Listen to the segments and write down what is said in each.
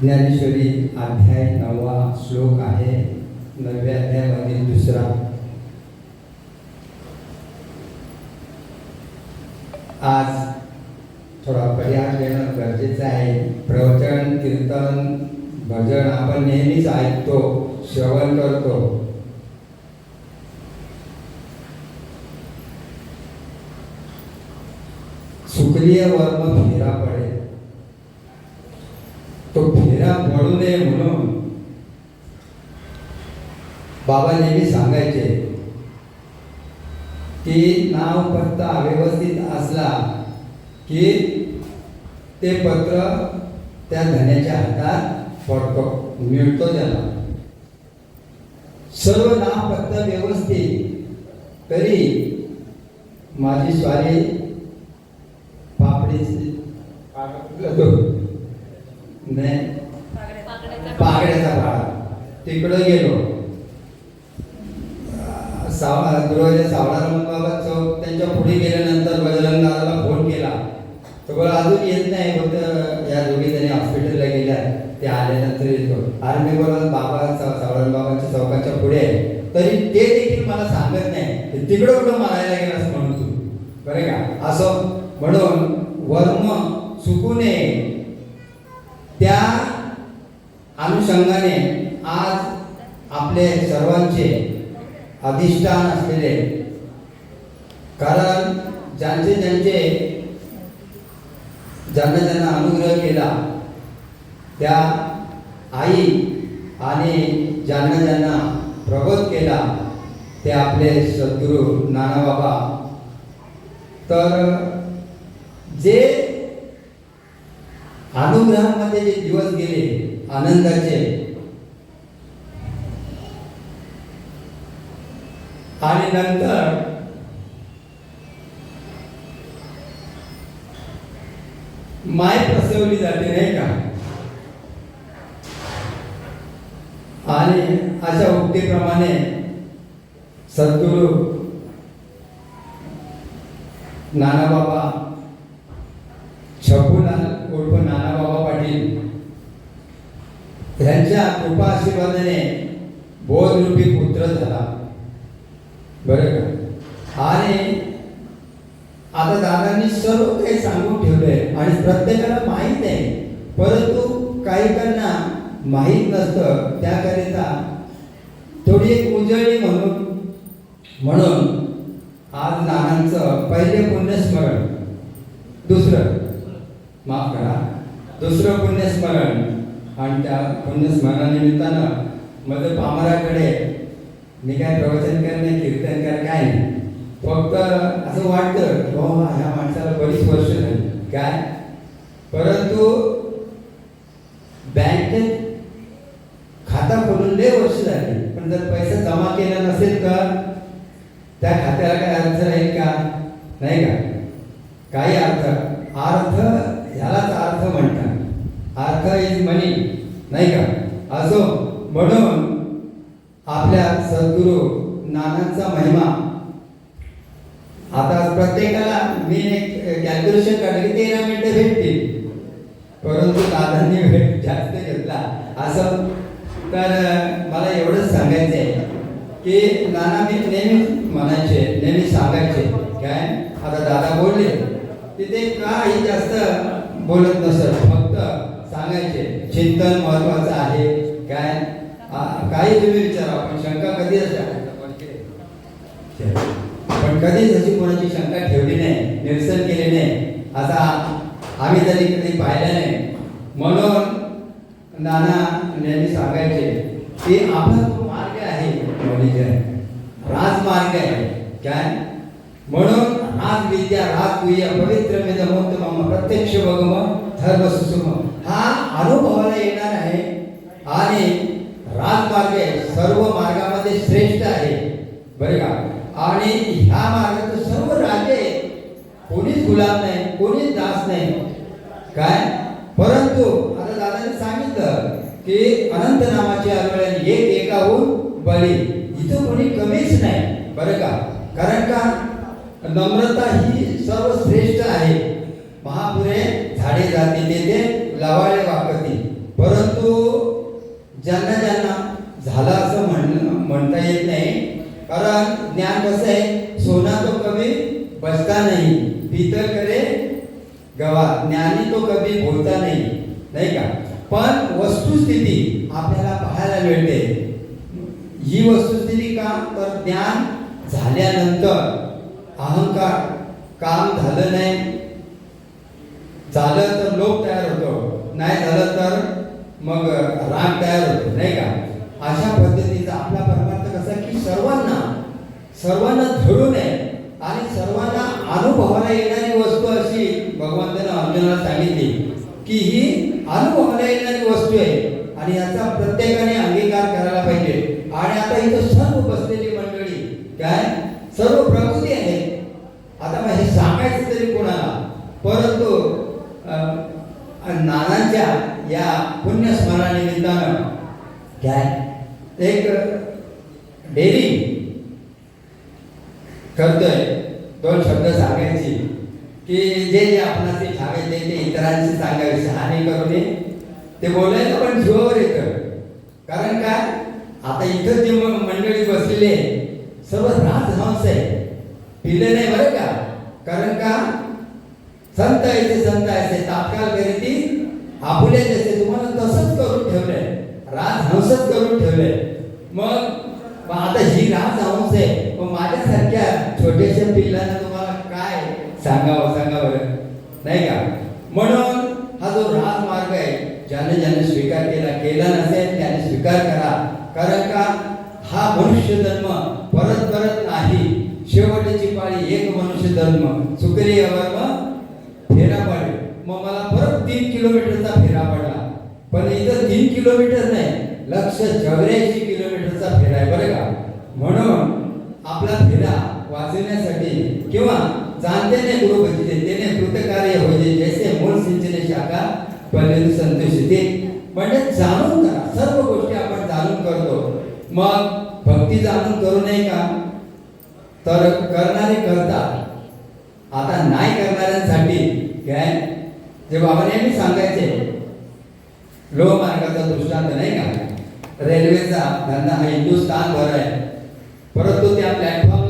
ज्ञानेश्वरी अध्याय नववा श्लोक आहे नवव्या अध्यायामधील दुसरा. आज थोडा पर्याय घेणं गरजेचं आहे. प्रवचन कीर्तन भजन आपण नेहमीच ऐकतो श्रवण करतो. सुक्रिय वर्म फेरा पडे तो फेरा पडू नये म्हणून बाबा नेहमी सांगायचे की नाव पत्ता व्यवस्थित असला की ते पत्र त्या धन्याच्या हातात पडतो मिळतो त्याला. सर्व नाव पत्ता व्यवस्थित तरी माझी स्वारी पापडीची पागड्याचा भाडा तिकडं गेलो. साव गुरुवारी चौक त्यांच्या पुढे गेल्यानंतर बजरंगदाराला फोन केला. तो बोला अजून येत नाही. फक्त या दोघी जणी हॉस्पिटलला गेल्या ते आल्यानंतर येतो. अरे मी बोला बाबा सावळा बाबांच्या चौकाच्या पुढे आहे. तरी ते देखील मला सांगत नाही. तिकडं कुठं मारायला गेलं असं म्हणून तू. बरे का? असं म्हणून वर्म चुकू नये त्या अनुषंगाने आज आपले सर्वांचे अधिष्ठान असलेले. कारण ज्यांचे ज्यांचे ज्यांना ज्यांना अनुग्रह केला त्या आई आणि ज्यांना ज्यांना प्रबोध केला ते आपले सद्गुरू नानाबाबा तर जे अनुग्रहामध्ये जे दिवस गेले आनंदाचे आणि नंतर माय प्रसवली जाते नाही का? आणि अशा उक्तीप्रमाणे सद्गुरू नानाबाबा छकुलाल उर्फ नानाबाबा पाटील यांच्या कृपा आशीर्वादाने बोधरूपी पुत्र झाला. बरं का? आणि आता दादांनी सर्व काही सांगून ठेवलंय आणि प्रत्येकाला माहीत आहे. परंतु काहीकांना माहीत नसतं त्याकरिता थोडी एक उजळणी म्हणून म्हणून आज नानांचं पहिले पुण्यस्मरण. दुसरं माफ करा. दुसरं पुण्यस्मरण. आणि त्या पुण्यस्मरणानिमित्तानं मध्ये पामराकडे मी काय प्रवचन नाही कीर्तन काय नाही. फक्त असं वाटतं ह्या माणसाला बरीच वर्ष झाली. काय? परंतु बँकेत खाता खोलून लय वर्ष झाली पण जर पैसा जमा केला नसेल तर त्या खात्याला काय अर्थ राहील का नाही का काही अर्थ अर्थ ह्यालाच अर्थ म्हणतात अर्थ इज मनी नाही का असो म्हणून आपल्या सद्गुरू नानांचा महिमा आता प्रत्येकाला मी एक कॅल्क्युलेशन काढलं की तेरा मिनिटं भेटतील परंतु दादांनी वेळ जास्त घेतला असं. तर मला एवढंच सांगायचं आहे की नाना मी नेहमी म्हणायचे नेहमी सांगायचे काय? आता दादा बोलले तिथे काही जास्त बोलत नसत फक्त सांगायचे चिंतन महत्वाचं आहे काय? काही तुम्ही विचारा पण शंका कधी असते पण कधीच अशी कोणाची शंका ठेवली नाही निरसन केले नाही असा आम्ही तरी कधी पाहिला नाही म्हणून नाना यांनी सांगायचे ते आपला जो मार्ग आहे मौलिक राजमार्ग आहे. काय? म्हणून राजविद्या राजकुय पवित्र मेदमोक्त प्रत्यक्ष भगम धर्म सुसुम हा अनुभवाला येणार आहे. आणि राजमार्ग आहे सर्व मार्गामध्ये श्रेष्ठ आहे. बरं का? आणि ह्या मार्गात सर्व राजे कोणीच गुलाम नाही कोणीच दास नाही. काय? परंतु सांगितलं की अनंत नामाची आगळ्याने एक एकाहून बळी. इथं कोणी कमीच नाही बरं का? कारण का? नम्रता ही सर्वश्रेष्ठ आहे. महापुरे झाडे जाती तेथे लवाळे वाकती. परंतु ज्यांना ज्यांना झालं असं म्हण म्हणता येत नाही कारण ज्ञान कसं आहे? सोना तो कमी बसता नाही पितळ करे गवा ज्ञानी तो कमी बोलता नाही. नाही का? पण वस्तुस्थिती आपल्याला पाहायला मिळते. ही वस्तुस्थिती का? तर ज्ञान झाल्यानंतर अहंकार काम झालं नाही. झालं तर लोक तयार होतो नाही झालं तर मग राग तयार होतो नाही का? अशा पद्धतीचा आपला परमार्थ कसा की सर्वांना सर्वांना झडू नये आणि सर्वांना अनुभवाला येणारी वस्तू अशी भगवंतानं अर्जुनाला सांगितली की ही अनुभवाला येणारी वस्तू आहे. आणि याचा प्रत्येकाने अंगीकार करायला पाहिजे. आणि आता इथं सर्व बसलेली मंडळी काय? सर्व प्रकृती आहे. आता मग हे सांगायचं तरी कोणाला? परंतु नानांच्या या पुण्यस्मरणानिमित्तानं काय? एक डेअरी करतोय. दोन शब्द सांगायची. की जे आपणास ते ठावे ते इतरांशी सांगावे हानी करू नये ते बोलायला पण जीवावर येतं. कारण काय आता इथं जी मंडळी बसलेली सर्व राजहंस आहे पिले नाही बरं का? कारण का? संत ऐसे संत ऐसे तात्काळ करीती आपुले जसे तुम्हाला तसंच करून ठेवलंय. राजहंसच करून ठेवलंय. मग आता ही राजहंस आहे. मग माझ्यासारख्या छोट्याशा पिल्लांना तुम्हाला सांगावं. सांगा बरं नाही का? म्हणून हा जो राजमार्ग आहे ज्याने ज्याने स्वीकार केला केला नसेल त्याने स्वीकार करा. कारण का? हा मनुष्य जन्म परत परत नाही. शेवटची पाळी एक मनुष्य जन्म. सुकरी वर्म फेरा पडे मग मला परत तीन किलोमीटरचा फेरा पडला पण इथं तीन किलोमीटर नाही लक्ष चौऱ्याऐंशी किलोमीटरचा फेरा आहे बरं का? म्हणून आपला फेरा वाचवण्यासाठी किंवा जाणतेने गुरु भजिते तेने कृतकार्य होते. जैसे मूल सिंचने शाखा पहिले संतोष ते म्हणजे जाणून करा. सर्व गोष्टी आपण जाणून करतो. मग भक्ती जाणून करू नये का? तर करणारे करतात. आता नाही करणाऱ्यांसाठी काय? जे बाबा नेहमी सांगायचे लोह मार्गाचा दृष्टांत नाही का? रेल्वेचा धंदा हा हिंदुस्थान भर आहे. परंतु त्या प्लॅटफॉर्म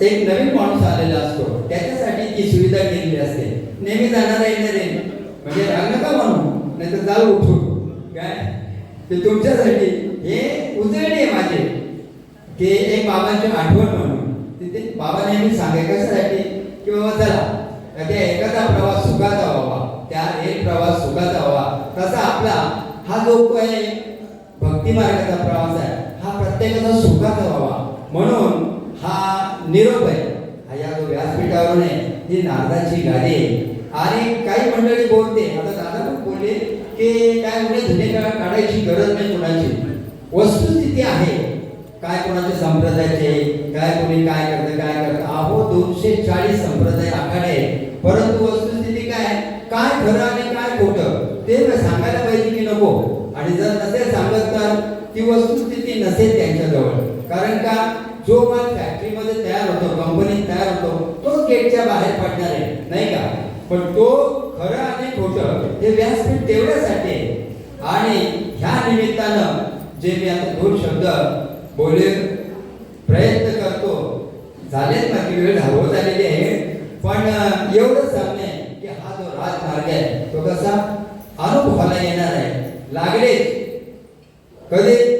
एक नवीन माणूस आलेला असतो. त्याच्यासाठी ती सुविधा केलेली असते. नेहमी जाणारा येणारे म्हणजे राग नका म्हणू नाही तर जाऊ उठू काय? ते तुमच्यासाठी हे उजळणी आहे माझे. की एक बाबांची आठवण म्हणून. तिथे बाबा नेहमी सांगे कशासाठी? की बाबा चला त्या एखादा प्रवास सुखाचा व्हावा. त्या एक प्रवास सुखाचा व्हावा. तसा आपला हा जो काही भक्ती मार्गाचा प्रवास आहे हा प्रत्येकाचा सुखाचा व्हावा. म्हणून हा निरोप आहे. या जो व्यासपीठावरून आहे ही नारदाची गाडी आहे. आणि काही मंडळी बोलते आता दादा पण बोलले की काय म्हणे जुने काढायची गरज नाही कोणाची. वस्तुस्थिती आहे. काय कोणाचे संप्रदायाचे काय कोणी काय करतं काय करतं. अहो दोनशे चाळीस संप्रदाय आखाडे परंतु वस्तुस्थिती काय काय खरं आणि काय खोटं ते सांगायला पाहिजे की नको. आणि जर नसेल सांगत तर ती वस्तुस्थिती नसेल त्यांच्याजवळ. कारण का? जो माल फॅक्टरीमध्ये तयार होतो कंपनीत तयार होतो तो गेटच्या बाहेर पडणार आहे नाही का? पण तो खरं आणि खोटं हे व्यासपीठ तेवढ्यासाठी आहे. आणि ह्या निमित्तानं जे मी आता दोन शब्द बोले प्रयत्न करतो झालेच ना की वेळ धावत झालेली आहे पण एवढं सांगणे की हा जो राजमार्ग आहे तो कसा? अनुभवाला येणार आहे. लागले कधी?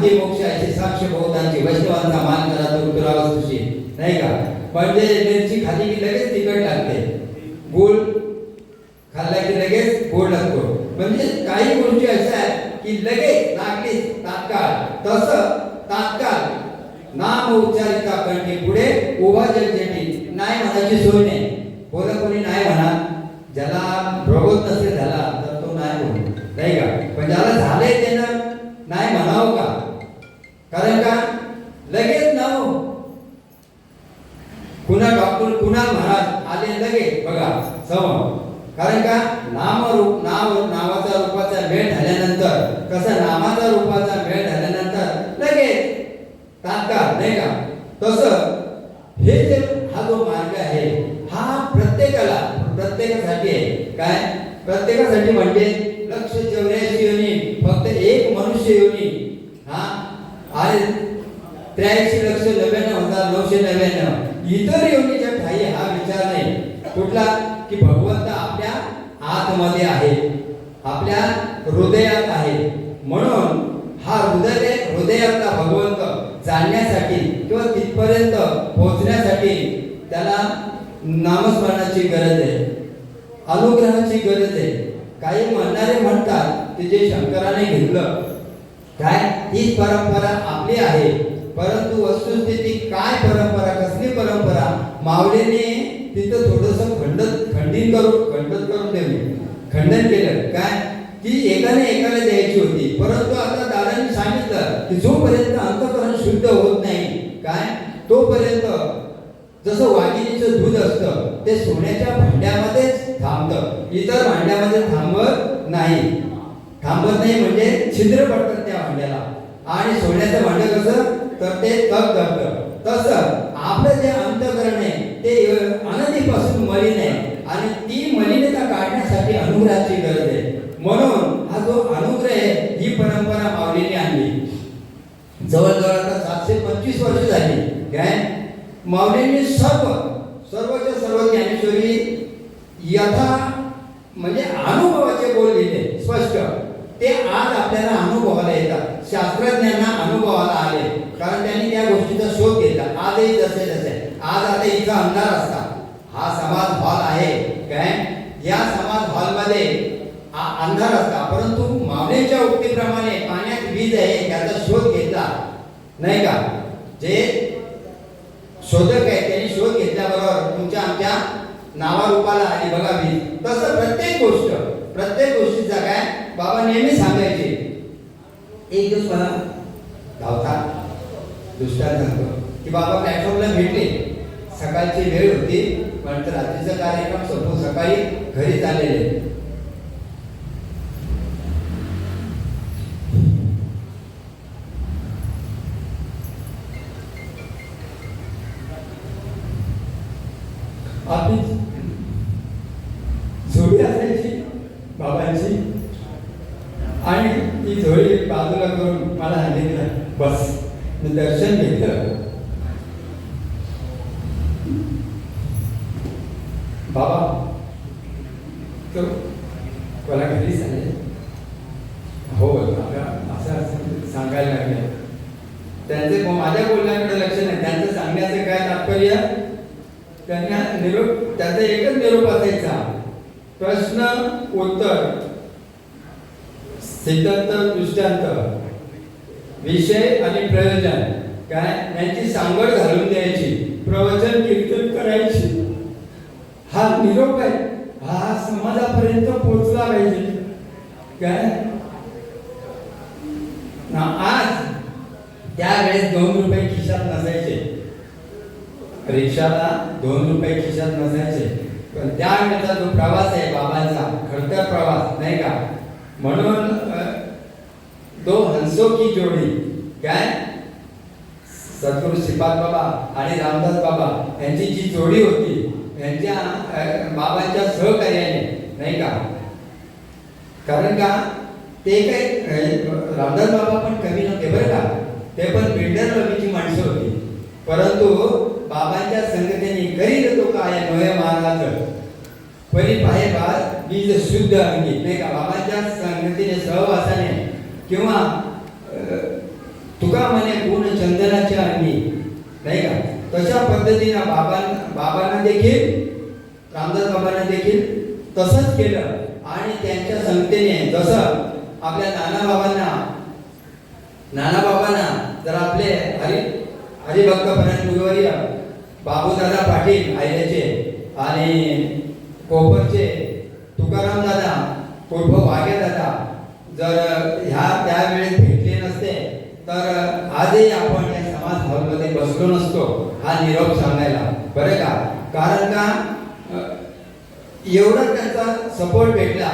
मुखी मोक्ष हाती साक्ष बहुतांची वैष्णवांचा मान करा तो तुझी नाही का? म्हणजे मिरची खाली की लगेच तिखट लागते. गोड खाल्ला की लगेच गोड लागतो. म्हणजे काही गोष्टी अशा आहेत की लगेच लागलीच तात्काळ. तसं तात्काळ नाम उच्चारिता कंठी पुढे उभा जगजेटी नाही म्हणायची सोय नाही. कोणा कोणी नाही म्हणा. ज्याला प्रबोध नसेल झाला तर तो नाही म्हणू नाही का पण ज्याला झाले त्यानं नाही म्हणावं का कारण का लगेच नाव कुणा डॉक्टर कुणाल महाराज आले लगेच बघा समोर कारण का नाम रूप नाव नावाचा रूपाचा मेळ झाल्यानंतर कसा नामाचा रूपाचा मेळ झाल्यानंतर लगेच तात्काळ नाही का तसं हे जे हा जो मार्ग आहे हा प्रत्येकाला प्रत्येकासाठी आहे काय प्रत्येकासाठी म्हणजे लक्ष चौऱ्याऐंशी योनी फक्त एक योनी हा? आणि त्र्याऐंशी लक्ष नव्याण्णव हजार नऊशे नव्याण्णव. इतर योनीच्या ठाई हा विचार नाही. कुठला? की भगवंत आपल्या आतमध्ये आहे. आपल्या हृदयात आहे. म्हणून हा हृदय हृदयातला भगवंत जाणण्यासाठी किंवा तिथपर्यंत पोहोचण्यासाठी त्याला नामस्मरणाची गरज आहे. अनुग्रहाची गरज आहे. काही म्हणणारे म्हणतात की जे शंकराने घेतलं काय? ही परंपरा आपली आहे. परंतु वस्तुस्थिती काय परंपरा? कसली परंपरा? मावळीने तिथं थोडस खंडन खंडित करून खंडन करून ठेवली. खंडन केलं. काय? की एकाने एकाला द्यायची होती. परंतु आता दादांनी सांगितलं की जोपर्यंत अंतकरण शुद्ध होत नाही काय? तोपर्यंत जसं वाघिणीचं दूध असतं ते सोन्याच्या भांड्यामध्येच थांबतं. इतर भांड्यामध्ये थांबत नाही. थांबत नाही म्हणजे छिद्र पडतात त्या भांड्याला आणि सोन्याचं भांडं कसं? तर ते तग करतं तसं आपलं जे अंतकरण आहे ते आनंदीपासून मलिन आहे. आणि ती मलिनता काढण्यासाठी अनुग्रहाची गरज आहे. म्हणून हा जो अनुग्रह आहे ही परंपरा माऊलीने आणली जवळजवळ आता सातशे पंचवीस वर्ष झाली. काय? माऊलींनी सर्व सर्वच्या सर्व ज्ञानेश्वरी यथा म्हणजे अनुभवाचे बोल लिहिले स्पष्ट. ते आज आपल्याला अनुभवाला येतात. शास्त्रज्ञांना अनुभवाला आले. कारण त्यांनी त्या गोष्टीचा शोध घेतला. आजही जसे जसे. आज आता इथं अंधार असता हा समाज हॉल आहे. काय? या समाज हॉलमध्ये अंधार असता परंतु माऊलींच्या उक्तीप्रमाणे पाण्यात वीज आहे याचा शोध घेतला. नाही का? जे शोधक आहे त्यांनी शोध घेतल्याबरोबर तुमच्या आमच्या नावारूपाला आली बघा वीज. तसं प्रत्येक गोष्ट प्रत्येक गोष्टीचा काय? बाबा नेहमी सांगायचे. एक दिवस मला धावता दुसऱ्या सांगतो की बाबा प्लॅटफॉर्मला भेटले. सकाळची वेळ होती पण रात्रीचा कार्यक्रम संपून सकाळी घरी चाललेले आपली झोळी असायची बाबांची आणि ती झोळी बाजूला करून मला सांगितलं बस मी दर्शन घेतलं बाबा तो मला घरी सांगेल हो आता असं असं सांगायला लागले त्यांचे माझ्या बोलण्याकडे लक्ष नाही त्यांचं सांगण्याचं काय तात्पर्य त्यांना निरोप त्याचा एकच निरोप असायचा प्रश्न उत्तर सिद्धांत दृष्टांत विषय आणि प्रयोजन काय यांची सांगड घालून द्यायची प्रवचन कीर्तन करायची हा निरोप आहे हा समाजापर्यंत पोहोचला पाहिजे. काय? ना आज त्यावेळेस दोन रुपये खिशात नसायचे. रिक्षाला दोन रुपये खिशात नसायचे. पण त्यावेळेचा जो प्रवास आहे बाबांचा खडतर प्रवास नाही का? म्हणून तो दो हंसो की जोडी काय? सद्गुरू श्रीपाद बाबा आणि रामदास बाबा यांची जी जोडी होती यांच्या बाबांच्या सहकार्याने नाही का? कारण का? ते काय रामदास बाबा पण कमी नव्हते बरं का? ते पण बिल्डर रवीची माणसं होती. परंतु बाबांच्या संगतीने करीत तो काय? नव्हे महाराज. परी पाहे बाळ बीज शुद्ध अंगी नाही का? बाबांच्या संगतीने सहवासाने किंवा तुका म्हणे गुण चंदनाच्या अंगी नाही का? तशा पद्धतीनं बाबां बाबांना देखील रामदास बाबांना देखील तसंच केलं आणि त्यांच्या संगतीने जसं आपल्या नाना बाबांना नाना बाबांना जर आपले हरी हरिभक्त परायण गुरुवर्य बाबूदादा पाटील आयल्याचे आणि कोपरचे तुकाराम दादा उर्फ वाघे दादा जर ह्या त्यावेळेस भेटले नसते तर आजही आपण या समाज हॉलमध्ये बसलो नसतो. हा निरोप सांगायला. बरं का? कारण का? एवढं एवढा त्यांचा सपोर्ट भेटला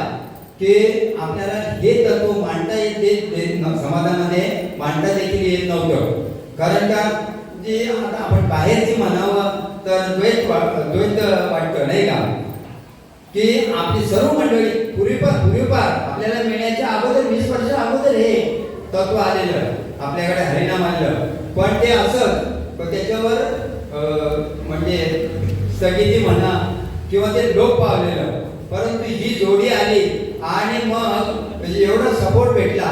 की आपल्याला हे तत्व मांडता येते समाजामध्ये मांडता देखील येत नव्हतं. कारण का? जे आता आपण बाहेरची म्हणावं तर द्वैत वा- द्वैत वाटतं नाही का? की आपली सर्व मंडळी पूर्वीपार पूर्वीपार आपल्याला मिळण्याच्या अगोदर वीस वर्ष अगोदर हे तत्व आलेलं आपल्याकडे हरिणाम आलं. पण ते असं पण त्याच्यावर म्हणजे स्थगिती म्हणा किंवा ते लोक पावलेलं. परंतु ही जोडी आली आणि मग म्हणजे एवढा सपोर्ट भेटला.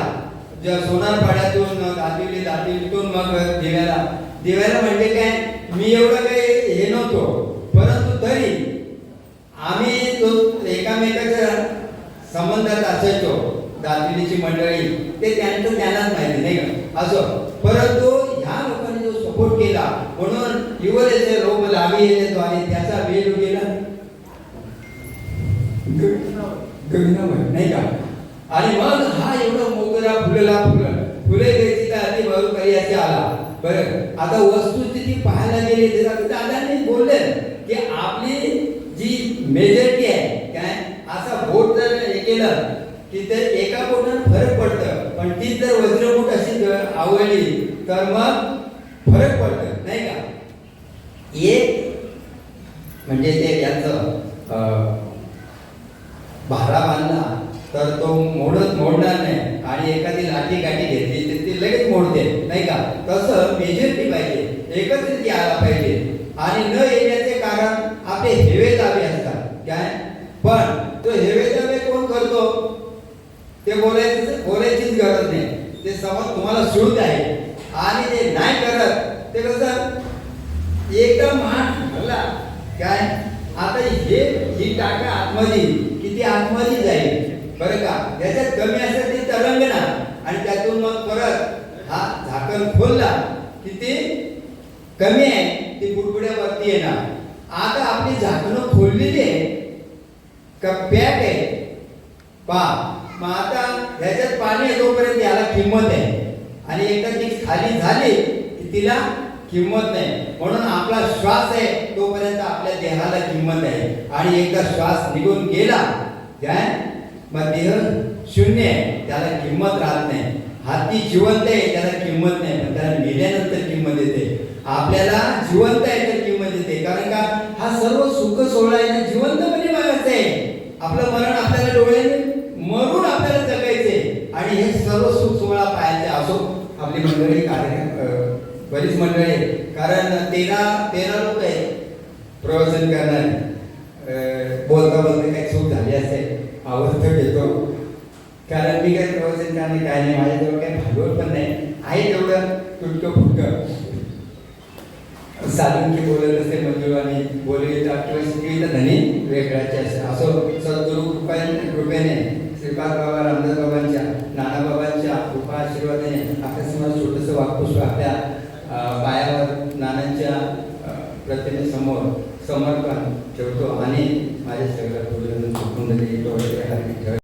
ज्या सोनारपाड्यातून दादिवली दादिवलीतून मग दिव्याला. दिव्याला म्हणजे काय? मी एवढं काही हे नव्हतो. परंतु तरी आम्ही तो एकामेकाच्या संबंधात असायचो दादिलीची मंडळी ते त्यांचं त्यांनाच माहिती नाही का? असं. परंतु ह्या लोकांनी जो सपोर्ट केला म्हणून युवलेचे रोग लावी येतो आणि त्याचा वेळ गेला. नाही का? आणि मग हा एवढा मोगरा फुलला फुलं फुले द्यायची तर आधी बरोबर काही असे आला. बरं. आता वस्तुस्थिती पाहायला गेली दादांनी बोलले की आपली जी मेजॉरिटी आहे काय? असा बोट जर हे केलं की ते एका बोटानं फरक पडतं. पण ती जर वज्रमूठ अशी आवडली तर मग फरक पडतं नाही का एक म्हणजे ते याचं अं, भारा बांधला तर तो मोडत मोडणार नाही. आणि एखादी लाठी काठी घेतली तर ती लगेच मोडते नाही का? तसं मेजॉरिटी पाहिजे एकत्रित यायला पाहिजे. आणि न येण्याचे कारण आपले हेवे दावे असतात. काय? पण तो हेवे दावे कोण करतो? ते बोलायचं बोलायचीच गरज नाही. ते समज तुम्हाला शुद्ध आहे. आणि ते नाही करत ते कसं? एकदम मान भरला काय? आता हे ही टाका आतमध्ये. किती आतमध्ये जाईल? बरं का? याच्यात कमी असेल ती तरंगना आणि त्यातून मग परत हा झाकण खोलला की ते कमी आहे. ती बुडबुड्यावरती येणार. आता आपली झाकणं खोललेली आहे. का पॅक आहे? पा मग आता ह्याच्यात पाणी येतोपर्यंत याला किंमत आहे. आणि एकदा ती खाली झाली की तिला किंमत नाही. म्हणून आपला श्वास आहे तोपर्यंत आपल्या देहाला किंमत आहे. आणि एकदा श्वास निघून गेला काय मग देह शून्य आहे. त्याला किंमत राहत नाही. हाती जिवंत आहे त्याला किंमत नाही. पण त्याला मेल्यानंतर किंमत येते. आपल्याला जिवंत आहे तर किंमत येते. कारण का? हा सर्व सुख सोहळा आहे जिवंत जिवंतपणे मागायचं आहे. आपलं मरण आपल्याला डोळ्याने मरून आपल्याला जगायचे आणि हे सर्व सुख सोहळा पाहायचे असो आपली मंडळी कार्यक्रम बरीच मंडळी आहे. कारण तेरा तेरा लोक आहेत प्रवचन करणारे. बोलता बोलता काही चूक झाली असेल आवर्त घेतो. कारण मी काही प्रवचन करणे काय नाही माझ्याजवळ काही भांडवल पण नाही. आहे तेवढं तुटकं फुटकं साधून की बोलत असते मंजूर आणि बोलविता किंवा शिकविता धनी वेगळ्याचे असे असो सद्गुरु कृपा कृपेने श्रीपाद बाबा रामदास बाबांच्या नाना बाबा प्रत्येक समोर समर्पण ठेवतो आणि माझ्या शरीरात वगैरे